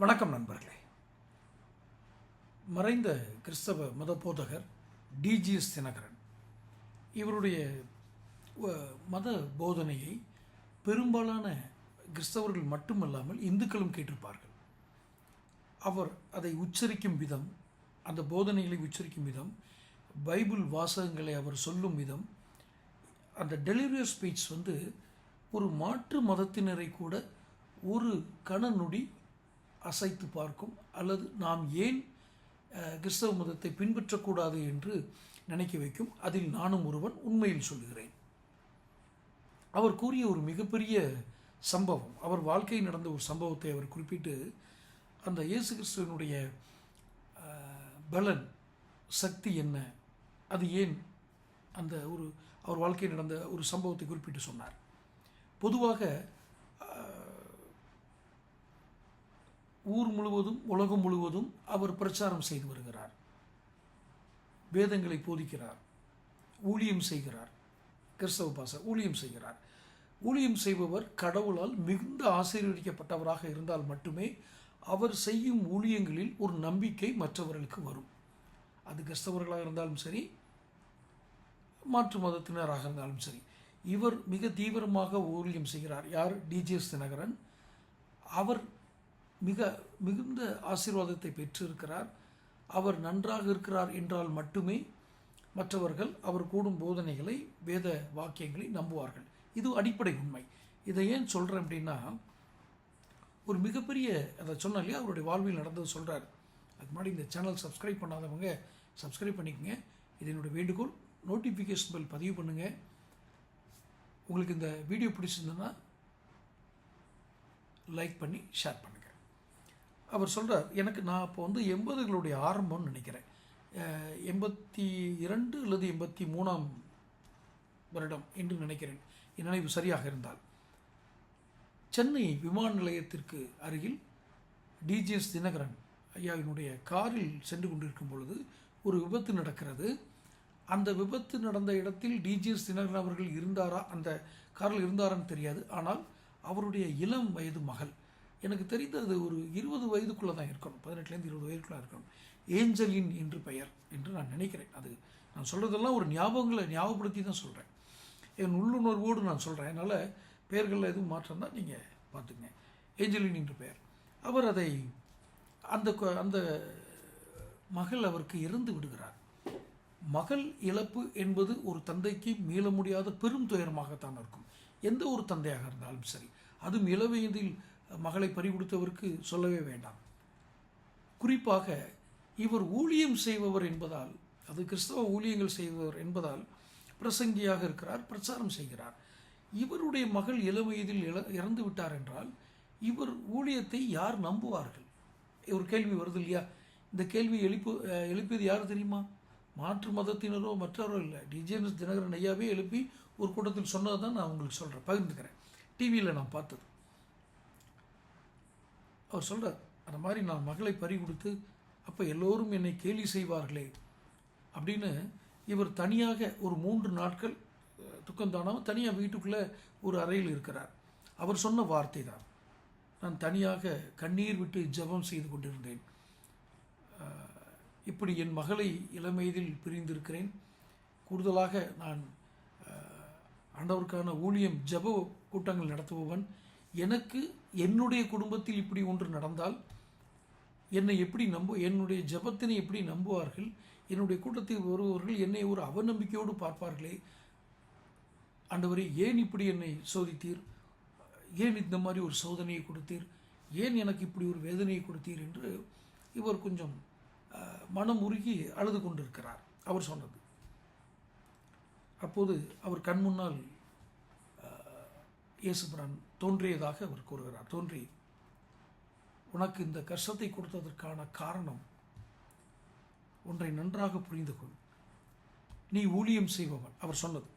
வணக்கம் நண்பர்களே. மறைந்த கிறிஸ்தவ மத போதகர் டிஜிஎஸ் தினகரன் இவருடைய மத போதனையை பெரும்பாலான கிறிஸ்தவர்கள் மட்டுமல்லாமல் இந்துக்களும் கேட்டிருப்பார்கள். அவர் அதை உச்சரிக்கும் விதம் அந்த போதனைகளை உச்சரிக்கும் விதம் பைபிள் வாசகங்களை அவர் சொல்லும் விதம் அந்த டெலிவரியர் ஸ்பீச் வந்து ஒரு மாற்று மதத்தினரை கூட ஒரு கண நொடி அசைத்து பார்க்கும். அல்லது நாம் ஏன் கிறிஸ்தவ மதத்தை பின்பற்றக்கூடாது என்று நினைக்க வைக்கும். அதில் நானும் ஒருவன் உண்மையில் சொல்லுகிறேன். அவர் கூறிய ஒரு மிகப்பெரிய சம்பவம் அவர் வாழ்க்கையில் நடந்த ஒரு சம்பவத்தை அவர் குறிப்பிட்டு அந்த இயேசு கிறிஸ்துவனுடைய பலன் சக்தி என்ன? அது ஏன் அந்த ஒரு அவர் வாழ்க்கையில் நடந்த ஒரு சம்பவத்தை குறிப்பிட்டு சொன்னார். பொதுவாக ஊர் முழுவதும் உலகம் முழுவதும் அவர் பிரச்சாரம் செய்து வருகிறார். வேதங்களை போதிக்கிறார். ஊழியம் செய்கிறார். கிறிஸ்தவ பாச ஊழியம் செய்கிறார். ஊழியம் செய்பவர் கடவுளால் மிகுந்த ஆசீர்வதிக்கப்பட்டவராக இருந்தால் மட்டுமே அவர் செய்யும் ஊழியங்களில் ஒரு நம்பிக்கை மற்றவர்களுக்கு வரும். அது கிறிஸ்தவர்களாக இருந்தாலும் சரி மாற்று மதத்தினராக இருந்தாலும் சரி. இவர் மிக தீவிரமாக ஊழியம் செய்கிறார். யார்? டிஜிஎஸ் தினகரன். அவர் மிக மிகுந்த ஆசீர்வாதத்தை பெற்றிருக்கிறார். அவர் நன்றாக இருக்கிறார் என்றால் மட்டுமே மற்றவர்கள் அவர் கூடும் போதனைகளை வேத வாக்கியங்களை நம்புவார்கள். இது அடிப்படை உண்மை. இதை ஏன் சொல்கிறேன் அப்படின்னா ஒரு மிகப்பெரிய அதை சொன்ன இல்லையா அவருடைய வாழ்வில் நடந்தது சொல்கிறார் அதுக்கு முன்னாடி இந்த சேனல் சப்ஸ்கிரைப் பண்ணாதவங்க சப்ஸ்கிரைப் பண்ணிக்கங்க. இது என்னுடைய வேண்டுகோள். நோட்டிஃபிகேஷன் பெல் பதிவு பண்ணுங்கள் உங்களுக்கு இந்த வீடியோ பிடிச்சிருந்ததுன்னா லைக் பண்ணி ஷேர் பண்ணுங்கள் அவர் சொல்கிறார் எனக்கு நான் இப்போ வந்து எண்பதுகளுடைய ஆரம்பம்னு நினைக்கிறேன். எண்பத்தி இரண்டு அல்லது எண்பத்தி மூணாம் வருடம் என்று நினைக்கிறேன். என் நினைவு சரியாக இருந்தால். சென்னை விமான நிலையத்திற்கு அருகில் டிஜிஎஸ் தினகரன் ஐயாவினுடைய காரில் சென்று கொண்டிருக்கும் பொழுது ஒரு விபத்து நடக்கிறது. அந்த விபத்து நடந்த இடத்தில் டிஜிஎஸ் தினகரன் அவர்கள் இருந்தாரா அந்த காரில் இருந்தாரான்னு தெரியாது. ஆனால் அவருடைய இளம் வயது மகள் எனக்கு தெரிந்து அது ஒரு இருபது வயதுக்குள்ளே தான் இருக்கணும். பதினெட்டுலேருந்து இருபது வயதுக்குள்ளே இருக்கணும். ஏஞ்சலின் என்று பெயர் என்று நான் நினைக்கிறேன். அது நான் சொல்கிறதெல்லாம் ஒரு ஞாபகங்களை ஞாபகப்படுத்தி தான் சொல்கிறேன் என் உள்ளுணர்வோடு நான் சொல்கிறேன் அதனால் பெயர்களில் எதுவும் மாற்றம் தான் நீங்கள் பார்த்துங்க ஏஞ்சலின் என்று பெயர். அவர் அதை அந்த அந்த மகள் அவருக்கு இறந்து விடுகிறார். மகள் இழப்பு என்பது ஒரு தந்தைக்கு மீள முடியாத பெரும் துயரமாகத்தான் இருக்கும். எந்த ஒரு தந்தையாக இருந்தாலும் சரி. அதுவும் இளவயதில் மகளை பறிகொடுத்தவருக்கு சொல்லவே வேண்டாம். குறிப்பாக இவர் ஊழியம் செய்பவர் என்பதால் அது கிறிஸ்தவ ஊழியங்கள் செய்பவர் என்பதால் பிரசங்கியாக இருக்கிறார் பிரச்சாரம் செய்கிறார். இவருடைய மகள் இளவயதில் இழ இறந்து விட்டார் என்றால் இவர் ஊழியத்தை யார் நம்புவார்கள்? ஒரு கேள்வி வருது இல்லையா? இந்த கேள்வி எழுப்பு எழுப்பியது யார் தெரியுமா? மாற்று மதத்தினரோ மற்றவரோ இல்லை. டிஜேஎஸ் தினகரன் ஐயாவே எழுப்பி ஒரு கூட்டத்தில் சொன்னதை தான் நான் உங்களுக்கு சொல்கிறேன் பகிர்ந்துக்கிறேன். டிவியில் நான் பார்த்தது. அவர் சொல்கிறார் அந்த மாதிரி நான் மகளை பறி கொடுத்து அப்போ எல்லோரும் என்னை கேலி செய்வார்களே அப்படின்னு இவர் தனியாக ஒரு மூன்று நாட்கள் அஹ், தனியாக வீட்டுக்குள்ளே ஒரு அறையில் இருக்கிறார். அவர் சொன்ன வார்த்தை தான். நான் தனியாக கண்ணீர் விட்டு ஜெபம் செய்து கொண்டிருந்தேன். இப்படி என் மகளை இளமையதில் பிரிந்திருக்கிறேன். கூடுதலாக நான் ஆண்டவருக்கான ஊழியம் ஜெப கூட்டங்கள் நடத்துபவன். எனக்கு என்னுடைய குடும்பத்தில் இப்படி ஒன்று நடந்தால் என்னை எப்படி நம்ப என்னுடைய ஜெபத்தினை எப்படி நம்புவார்கள் என்னுடைய கூட்டத்தில் வருபவர்கள் என்னை ஒரு அவநம்பிக்கையோடு பார்ப்பார்களே? ஆண்டவரே ஏன் இப்படி என்னை சோதித்தீர்? ஏன் இந்த மாதிரி ஒரு சோதனையை கொடுத்தீர்? ஏன் எனக்கு இப்படி ஒரு வேதனையை கொடுத்தீர் என்று இவர் கொஞ்சம் மனம் உருகி அழுது கொண்டிருக்கிறார். அவர் சொன்னது. அப்போது அவர் கண் முன்னால் இயேசுபிரான் தோன்றியதாக அவர் கூறுகிறார். தோன்றி உனக்கு இந்த கஷ்டத்தை கொடுத்ததற்கான காரணம் ஒன்றை நன்றாக புரிந்து கொள். நீ ஊழியம் செய்பவன். அவர் சொன்னது.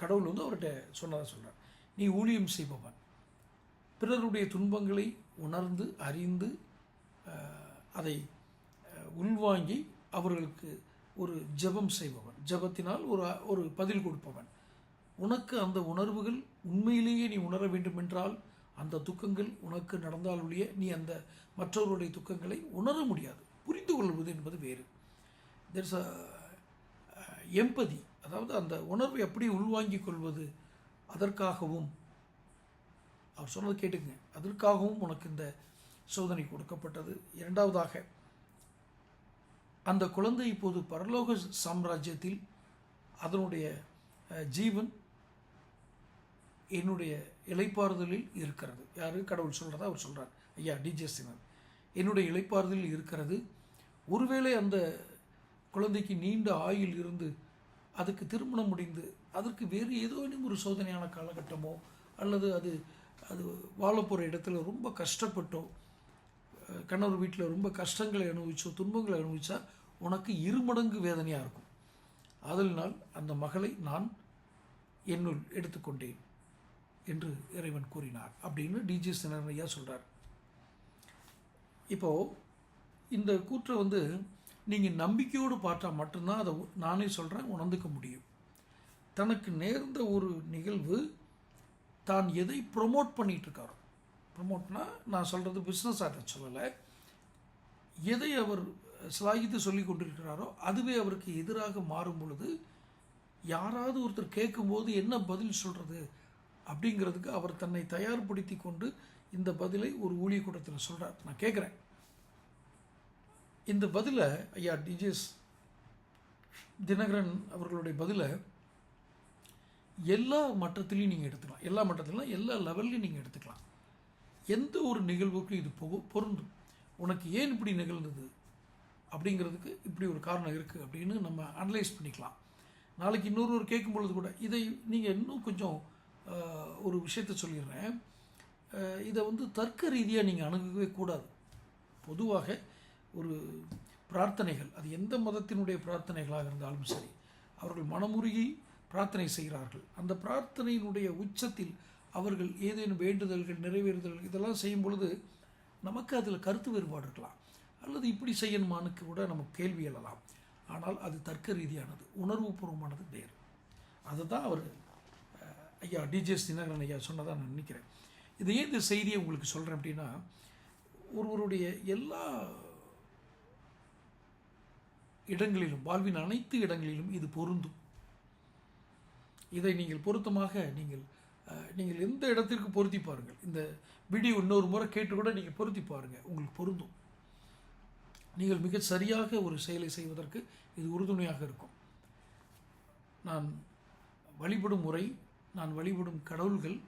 கடவுள் வந்து அவர்கிட்ட சொன்னதை சொல்கிறார் நீ ஊழியம் செய்பவன். பிறருடைய துன்பங்களை உணர்ந்து அறிந்து அதை உள்வாங்கி அவர்களுக்கு ஒரு ஜெபம் செய்பவன். ஜெபத்தினால் ஒரு ஒரு பதில் கொடுப்பவன். உனக்கு அந்த உணர்வுகள் உண்மையிலேயே நீ உணர வேண்டுமென்றால் அந்த துக்கங்கள் உனக்கு நடந்தால் ஒழிய நீ அந்த மற்றவருடைய துக்கங்களை உணர முடியாது. புரிந்து கொள்வது என்பது வேறு. தெர்ஸ் அ எம்பதி அதாவது அந்த உணர்வை எப்படி உள்வாங்கிக் கொள்வது அதற்காகவும் அவர் சொன்னது கேட்டுங்க அதற்காகவும் உனக்கு இந்த சோதனை கொடுக்கப்பட்டது. இரண்டாவதாக அந்த குழந்தை இப்போது பரலோக சாம்ராஜ்யத்தில் அதனுடைய ஜீவன் என்னுடைய இலைப்பாறுதலில் இருக்கிறது. யாரு? கடவுள் சொல்கிறதா அவர் சொல்கிறார் ஐயா டிஜே சிவன். என்னுடைய இலைப்பாறுதலில் இருக்கிறது ஒருவேளை அந்த குழந்தைக்கு நீண்ட ஆயுள் இருந்து அதுக்கு திருமணம் முடிந்து அதற்கு வேறு ஏதேனும் ஒரு சோதனையான காலகட்டமோ அல்லது அது அது வாழப்போகிற இடத்துல ரொம்ப கஷ்டப்பட்டோ கணவர் வீட்டில் ரொம்ப கஷ்டங்களை அனுபவிச்சோ துன்பங்களை அனுபவித்தா உனக்கு இருமடங்கு வேதனையாக இருக்கும். அதனால் அந்த மகளை நான் என்னுள் எடுத்துக்கொண்டேன். என்று இறைவன் கூறினார். அப்படின்னு டிஜி ஐயா சொல்கிறார் இப்போது இந்த கூற்றை வந்து நீங்கள் நம்பிக்கையோடு பார்த்தா மட்டும்தான் அதை நானே சொல்கிறேன் உணர்ந்துக்க முடியும். தனக்கு நேர்ந்த ஒரு நிகழ்வு தான் எதை ப்ரொமோட் பண்ணிகிட்ருக்காரோ இருக்காரோ ப்ரொமோட்னா நான் சொல்கிறது பிஸ்னஸ் அதை சொல்லலை. எதை அவர் சிலாகித்து சொல்லி கொண்டிருக்கிறாரோ அதுவே அவருக்கு எதிராக மாறும் பொழுது யாராவது ஒருத்தர் கேட்கும்போது என்ன பதில் சொல்கிறது அப்படிங்கிறதுக்கு அவர் தன்னை தயார்படுத்தி கொண்டு இந்த பதிலை ஒரு ஊழிய கூட்டத்தில் சொல்கிறார் நான் கேட்குறேன் இந்த பதிலை ஐயா டிஜிஎஸ் தினகரன் அவர்களுடைய பதிலை எல்லா மட்டத்திலையும் நீங்கள் எடுத்துக்கலாம். எல்லா மட்டத்திலும் எல்லா லெவல்லையும் நீங்கள் எடுத்துக்கலாம். எந்த ஒரு நிகழ்வுக்கும் இது பொ பொருந்தும். உனக்கு ஏன் இப்படி நிகழ்ந்தது? அப்படிங்கிறதுக்கு இப்படி ஒரு காரணம் இருக்குது அப்படின்னு நம்ம அனலைஸ் பண்ணிக்கலாம். நாளைக்கு இன்னொருவர் கேட்கும் பொழுது கூட இதை நீங்கள் இன்னும் கொஞ்சம் ஒரு விஷயத்த சொல்லிடுறேன். இதை வந்து தர்க்க ரீதியாக நீங்கள் அணுகவே கூடாது. பொதுவாக ஒரு பிரார்த்தனைகள் அது எந்த மதத்தினுடைய பிரார்த்தனைகளாக இருந்தாலும் சரி அவர்கள் மனமுருகி பிரார்த்தனை செய்கிறார்கள். அந்த பிரார்த்தனையினுடைய உச்சத்தில் அவர்கள் ஏதேனும் வேண்டுதல்கள் நிறைவேறுதல்கள் இதெல்லாம் செய்யும் பொழுது நமக்கு அதில் கருத்து வேறுபாடு இருக்கலாம். அல்லது இப்படி செய்யணுமான்னு கூட நமக்கு கேள்வி எழலாம். ஆனால் அது தர்க்க ரீதியானது உணர்வுபூர்வமானது வேறு. அதுதான் அவர்கள் அவர் ஐயா டிஜிஎஸ் தினகரன் ஐயா சொன்னதாக நான் நினைக்கிறேன். இது ஏன் இந்த செய்தியை உங்களுக்கு சொல்கிறேன் அப்படின்னா ஒருவருடைய எல்லா இடங்களிலும் வாழ்வின் அனைத்து இடங்களிலும் இது பொருந்தும். இதை நீங்கள் பொருத்தமாக நீங்கள் நீங்கள் எந்த இடத்திற்கு பொருத்தி பாருங்கள். இந்த வீடியோ இன்னொரு முறை கேட்டு கூட நீங்கள் பொருத்தி பாருங்கள் உங்களுக்கு பொருந்தும். நீங்கள் மிக சரியாக ஒரு செயலை செய்வதற்கு இது உறுதுணையாக இருக்கும். நான் வழிபடும் முறை நான் வழிபடும் கடவுள்கள்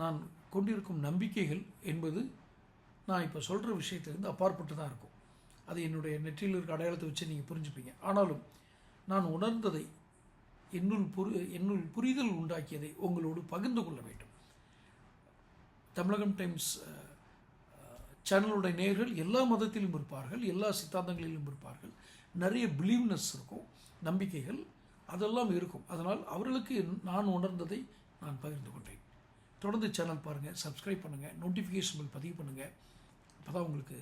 நான் கொண்டிருக்கும் நம்பிக்கைகள் என்பது நான் இப்போ சொல்கிற விஷயத்திலிருந்து அப்பாற்பட்டு தான் இருக்கும். அது என்னுடைய நெற்றியில் இருக்க அடையாளத்தை வச்சு நீங்கள் புரிஞ்சுப்பீங்க. ஆனாலும் நான் உணர்ந்ததை என்னுள் புரி என்னுள் புரிதல் உண்டாக்கியதை உங்களோடு பகிர்ந்து கொள்ள வேண்டும். தமிழகம் டைம்ஸ் சேனலுடைய நேயர்கள் எல்லா மதத்திலும் இருப்பார்கள் எல்லா சித்தாந்தங்களிலும் இருப்பார்கள். நிறைய பிலீவ்னஸ் இருக்கும் நம்பிக்கைகள் அதெல்லாம் இருக்கும். அதனால் அவர்களுக்கு நான் உணர்ந்ததை நான் பகிர்ந்து கொண்டேன் தொடர்ந்து சேனல் பாருங்கள் சப்ஸ்கிரைப் பண்ணுங்கள் நோட்டிஃபிகேஷன் பில் பதிவு பண்ணுங்கள் அப்போ தான் உங்களுக்கு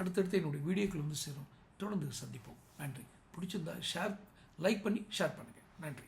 அடுத்தடுத்து என்னுடைய வீடியோக்கள் வந்து சேரும். தொடர்ந்து சந்திப்போம். நன்றி. பிடிச்சிருந்தா ஷேர் லைக் பண்ணி ஷேர் பண்ணுங்கள் நன்றி.